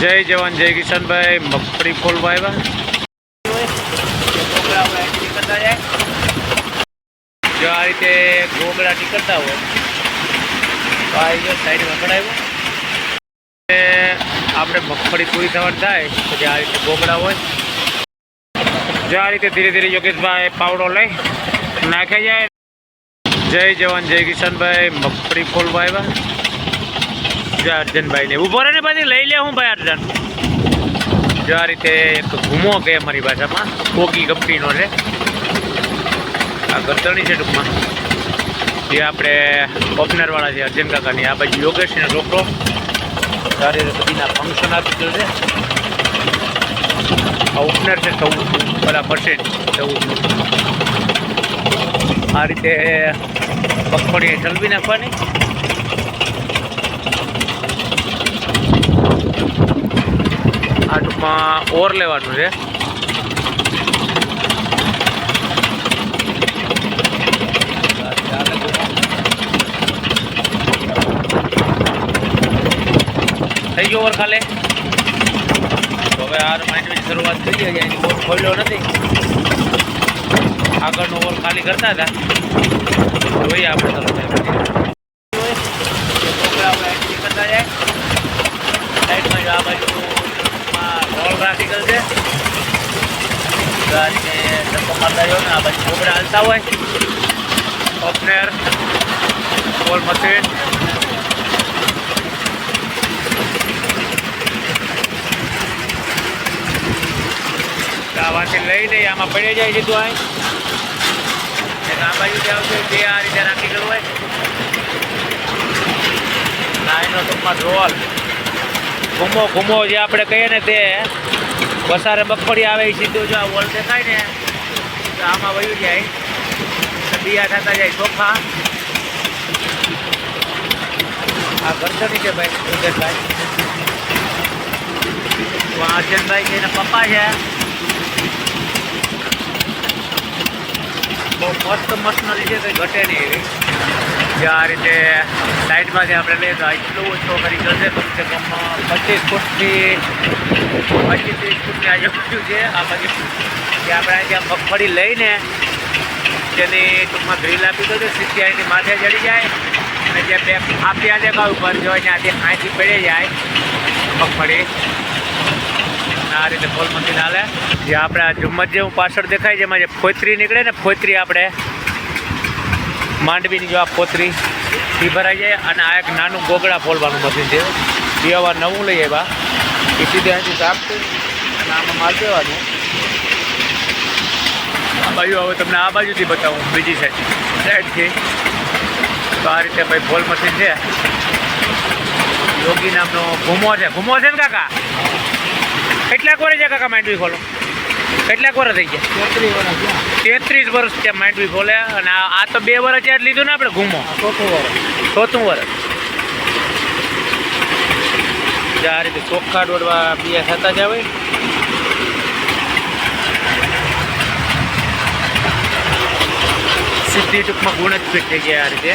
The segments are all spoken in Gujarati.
જય જવાન, જય કિશનભાઈ. મગફળી ફૂલ વાવ્યા. જો આ રીતે ગોગડા નીકળતા હોય, તો આ રીતે સાઈડમાં કઢાવ્યું આપણે મગફળી પૂરી થવાની થાય પછી આ રીતે ગોગડા હોય. જો આ રીતે ધીરે ધીરે યોગેશભાઈ પાવડો લઈ નાખે જાય. જય જવાન, જય કિશનભાઈ. મગફળી ફૂલ વાવ્યા. જો અર્જનભાઈ ને ઊભો રહે ને પછી લઈ લે હું ભાઈ અર્જન. જો આ રીતે એક ઘૂમો કે અમારી ભાષામાં. કોકી કંપનીનો છે. આ ગરતણી છે ટૂંકમાં. જે આપણે ઓપનરવાળા છે અર્જન કાકાની. આ બાજુ યોગેશ ને છોકરો. સારી રીતે બધીના ફંક્શન આપી છે. આ ઓપનર છે ચૌદ બરાબર છે ચૌદનું આ રીતે મગફળી ચલવી નાખવાની. ટૂંકમાં ઓર લેવાનું છે. થઈ ગયો ઓર ખાલે? હવે આ માઇન્ડની શરૂઆત થઈ ગઈ એની ઓર ખોલ્યો નથી. આગળનો ઓર ખાલી કરતા હતા. જોઈએ આપણે તરત આપણે entry કરતા જાય સાઈડમાં જો આ બાજુમાં રોલ ટ્રાફિકલ છે ગાડીને ધક્કો મારતા જાઓ ને આ બાજુ ઢોકળા હાલતા હોય. ઓપનર બોલ મશીન આવાથી લઈને આમાં પડી જાય સીધું અહીં. એક આ બાજુ આવશે તે આ રીતે રાખી ગયું હોય. ના એનો ટૂંકમાં રોલ ઘૂમો જે આપણે કહીએ ને તે વસારે મગફળી આવે એ સીધું જો આ વોલ દેખાય ને, તો આમાં વયું જાય. બિયા થતા જાય ચોખા આ ગરદની છે ભાઈ ઉદયભાઈ તો આ અર્જનભાઈ છે એના પપ્પા છે. બહુ મસ્ત મશીનરી છે, કંઈ ઘટે નહીં એવી. જે આ રીતે સાઈડમાંથી આપણે લઈએ તો એટલું ઓછો કરી જશે કમસે કમ પચીસ ફૂટથી, પચીસ ત્રીસ ફૂટની આજુબાજુ છે, આ બાજુ જે આપણે ત્યાં મગફળી લઈને તેની ટૂંકમાં ગ્રીલ આપી દો છે સીધી અહીંથી માથે ચડી જાય, અને જે બે આપ્યા દેખાવ ઉપર જો ત્યાંથી અહીંથી પડે જાય મગફળી. આ રીતે ફોલ મશીન હાલે જે આપણે આ ઝુમ્મત જેવું પાછળ દેખાય છે એમાં જે ફોતરી નીકળે ને ફોતરી આપણે માંડવીની જો આ ફોતરી એ ભરાઈ જાય અને આ એક નાનું ગોગડા ફોલવાનું મશીન છે. એ હવે નવું લઈ આવ્યા. એ સીધે અહીંથી સાફ અને આમાં માલ દેવાનું. આ બાજુ હવે તમને આ બાજુથી બતાવું, બીજી સાઈડ સાઈડથી તો આ રીતે ભાઈ ફોલ મશીન છે. યોગી નામનો ભૂમો છે. ભૂમો છે ને કાકા? કેટલાક વર્ષ છે કાકા માંડવી ખોલો? કેટલાક વર્ષ થઈ ગયા? તેત્રીસ વર્ષ છે માંડવી ખોલ્યા અને આ તો બે વર્ષ ત્યાં લીધું ને આપણે ઘૂમો. ચોથું વર્ષ. આ રીતે ચોખ્ખા દોડવા બીજા થતા જ આવે. સીધી ટૂંકમાં ગુણ જ ફિટ થઈ ગયા આ રીતે.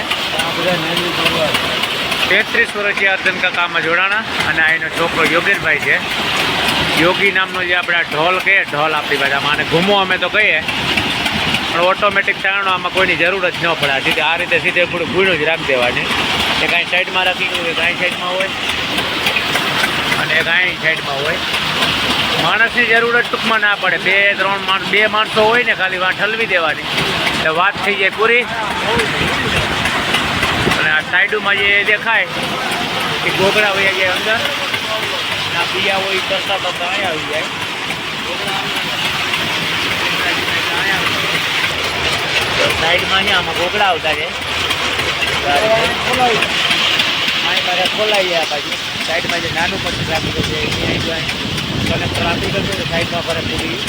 તેત્રીસ વર્ષથી અર્જન કાકામાં જોડાણા અને આ એનો છોકરો યોગેશભાઈ છે. યોગી નામનો જે આપણે ઢોલ કહીએ ઢોલ આપણી ભાષામાં, અને ઘૂમો અમે તો કહીએ, પણ ઓટોમેટિક ચાણો આમાં કોઈની જરૂર જ ન પડે. સીધે આ રીતે સીધે પૂરું ગુણું જ રાખી દેવાની. એ કાંઈ સાઈડમાં રાખી હોય કાંઈ સાઈડમાં હોય. અને કાંઈ સાઈડમાં હોય. માણસની જરૂર જ ટૂંકમાં ના પડે. બે, ત્રણ માણસ બે માણસો હોય ને, ખાલી વાત ઠલવી દેવાની. એટલે વાત થઈ જાય પૂરી. અને આ સાઈડમાં જે દેખાય, એ ગોગડા હોય જે અંદર. આ બીયા હોય તરતા તરતા અહીંયા આવી જાય. સાઈડમાં અહીંયા આમાં ગોગડા આવતા છે. અહીં મારે ખોલાઈ આ બાજુ સાઈડમાં જે નાનું પછી ટ્રાફિક છે કનેક્ટર આપી ગયું છે સાઈડમાં ફરે પૂરી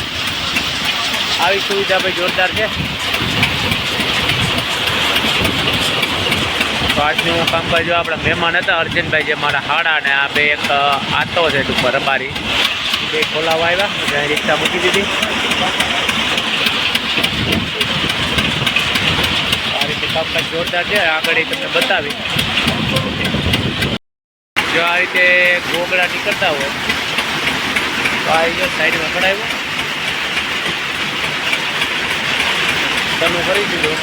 આવી સુવિધા ભાઈ જોરદાર છે. આજનું કામકાજ આપણા મહેમાન હતા, અર્જુનભાઈ જે મારા હાડા ને આ બે એક આતો છે ઉપર અમારી બે ખોલાવા આવ્યા રિક્ષા મૂકી દીધી. આ રીતે કામકાજ જોરદાર છે, આગળ એ તમને બતાવી જો આ રીતે ગોગડા નીકળતા હોય, તો આ જો સાઈડમાં કઢાવ્યું ચાલુ કરી દીધું.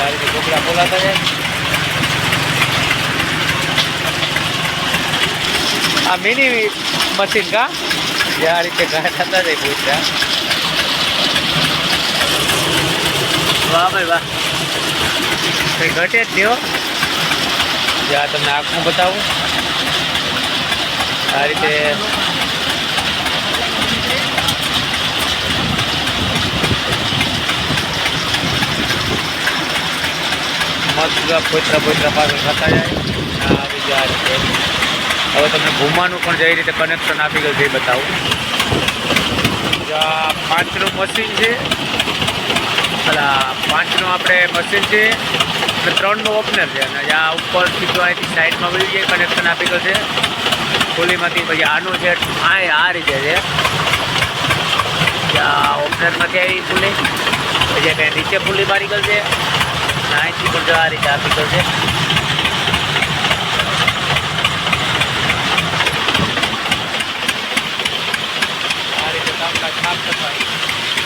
આ રીતે ગોગળા બોલાતા જાય આ મિની મશીન કા? જે આ રીતે ઘા થતા જાય પૂછતા વાહ ભાઈ વાહ. કંઈ ઘટે જ થયો જે આ તમને આખું બતાવું. આ રીતે મસ્ત પોતરા પોતરા પાછળ થતા જાય. આવી જાય હવે તમને ઘૂમવાનું પણ જે રીતે કનેક્શન આપી ગયું છે એ બતાવું. જો પાંચનું મશીન છે. અલા, પાંચનું આપણે મશીન છે. અને ત્રણનું ઓપનર છે. અને આ ઉપર સીધું અહીંથી સાઈડમાં મળી જાય કનેક્શન આપી ગયું છે. ખુલ્લીમાંથી પછી આનું છે, આ આ રીતે છે. ઓપનરમાંથી આવી ખુલ્લી? પછી કંઈ નીચે ખુલ્લી મારી ગયું છે. અહીંથી પણ જો આ રીતે આપી છે આ રીતે કામકાજ સાફ સફાઈ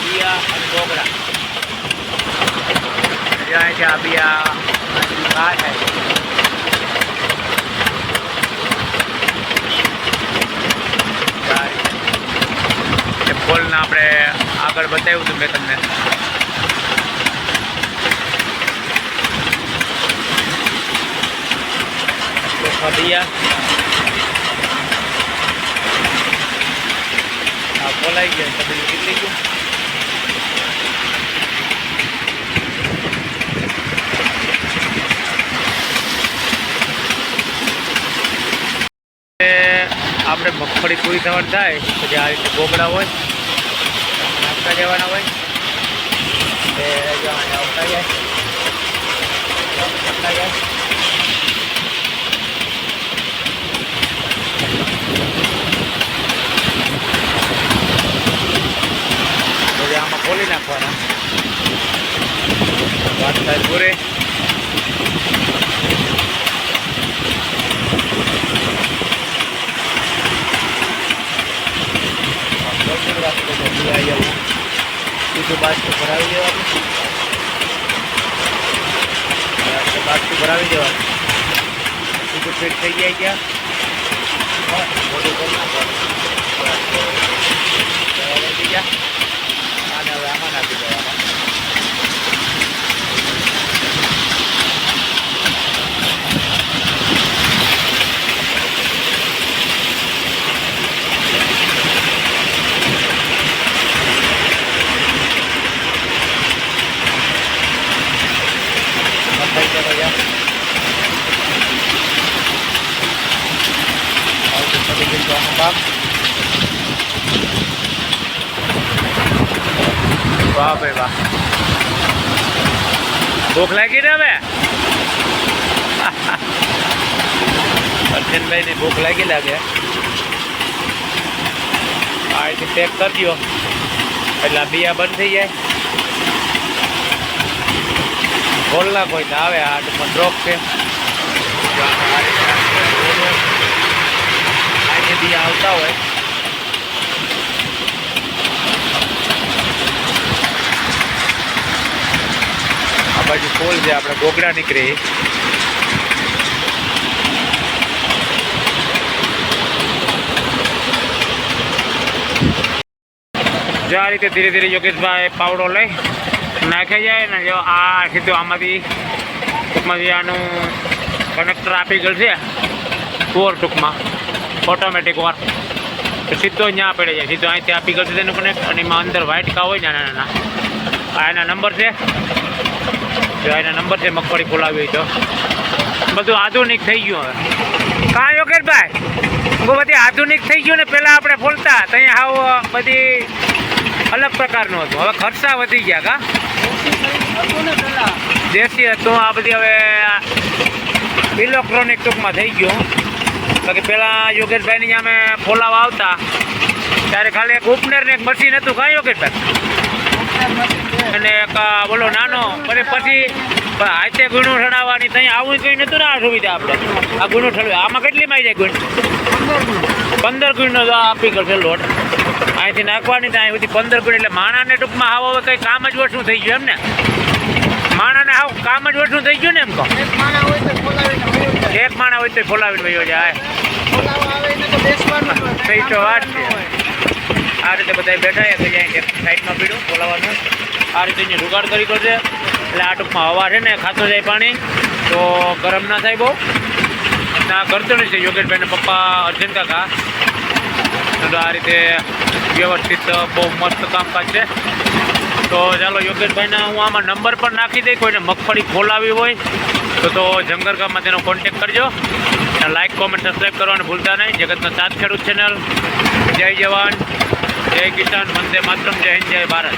બિયા અને ગોગડા જ્યાં છે આ બિયા ફોલને આપણે આગળ બતાવ્યું હતું મેં તમને બિયા આ ખોલાઈ ગયા તમે નીકળી ગયું. આપણે મગફળી પૂરી થવાની થાય પછી આ રીતે ગોગડા હોય, નાખતા જવાના હોય, એ આવતા આવતા જાય પછી આમાં ખોલી નાખવાના. વાત થાય પૂરે. બીજું બાજુ ભરાવી દેવાનું. બાજુ ભરાવી દેવાનું. બીજું ફિટ થઈ જાય ત્યાં. મોટું કરી નાખવાનું બરાબર થઈ ગયા આને હવે આમાં નાખી દેવાના થઈ ગયા ભૈયા આવતું પતી ગયું તો આનું કામ વાહ ભાઈ વાહ. ભૂખ લાગી ને હવે? અર્જનભાઈ ની ભૂખ લાગી લાગે. આ રીતે પેક કરી દો એટલે આ બિયા બંધ થઈ જાય. ખોલ ના કોઈ આવે, આ ડ્રોપ છે જો આને આ રીતે રાખીને બિયા આવતા હોય. આ બાજુ પોલ છે, આપણે ગોગડા નીકળે. જો આ રીતે ધીરે ધીરે યોગેશભાઈ પાવડો લઈ નાખી જાય ને, જો આ સીધું આમાંથી ટૂંકમાંથી આનું કનેક્ટર આપી ગયેલ છે કોર ટૂંકમાં. ઓટોમેટિક વાર. સીધો અહીંયા પડે જાય. સીધો અહીંથી આપી છે તેનું કનેક્ટ અને એમાં અંદર વ્હાઇટ કા હોય નાના નાના આ એના નંબર છે. જો એના નંબર છે, મગફળી હોય તો. બધું આધુનિક થઈ ગયું હવે. કાં યોગેશભાઈ. બહુ બધી આધુનિક થઈ ગયું ને પહેલાં આપણે ફોલતા, તો અહીંયા હાવ બધી અલગ પ્રકારનું હતું. હવે ખર્ચા વધી ગયા કા? દેશી હતું, આ બધી હવે ઇલેક્ટ્રોનિક ટૂંકમાં થઈ ગયું. બાકી પહેલાં યોગેશભાઈની અમે ફોલાવા આવતા, ત્યારે ખાલી એક ઉપનેર ને એક મશીન હતું. કાં યોગેશભાઈ? અને એક બોલો, નાનો. અને પછી હાથે ગુણું ઠણાવવાની ત્યાં આવું કંઈ નતું ને આ સુવિધા આપણે આ ગુણું ઠળવે આમાં કેટલી માં જાય ગુણ? પંદર ગુણનો આપી કરશે લોટ. અહીંથી નાખવાની ત્યાં સુધી પંદર ગુણ. એટલે માણાને ટૂંકમાં આવો હવે કંઈ કામ જ ઓછું થઈ ગયું એમ ને માણાને આવું કામ જ ઓછું થઈ ગયું ને એમ કહો. એક માણા હોય તો ફોલાવીને વયો જાય. કઈ તો વાત છે. આ રીતે બધા બેઠા એક જાય સાઈડમાં પીડું બોલાવવાનું. આ રીતે એની જુગાડ કરી કરશે એટલે આ ટૂંકમાં હવા છે ને ખાતો જાય પાણી. તો ગરમ ના થાય બહુ. ના, કરતો નથી. યોગેશભાઈને પપ્પા અર્જુન કાકા. તો આ રીતે વ્યવસ્થિત બહુ મસ્ત કામકાજ છે. તો ચાલો, યોગેશભાઈના હું આમાં નંબર પણ નાખી દઈ. કોઈને મગફળી ખોલાવી હોય તો તો જંગરગામમાં તેનો કોન્ટેક કરજો અને લાઈક કોમેન્ટ સબસ્ક્રાઈબ કરવાનું ભૂલતા નહીં. જગતનો સાત ખેડૂત ચેનલ જય જવાન. જય કિસાન. વંદે માતરમ. જય હિન્દ. જય ભારત.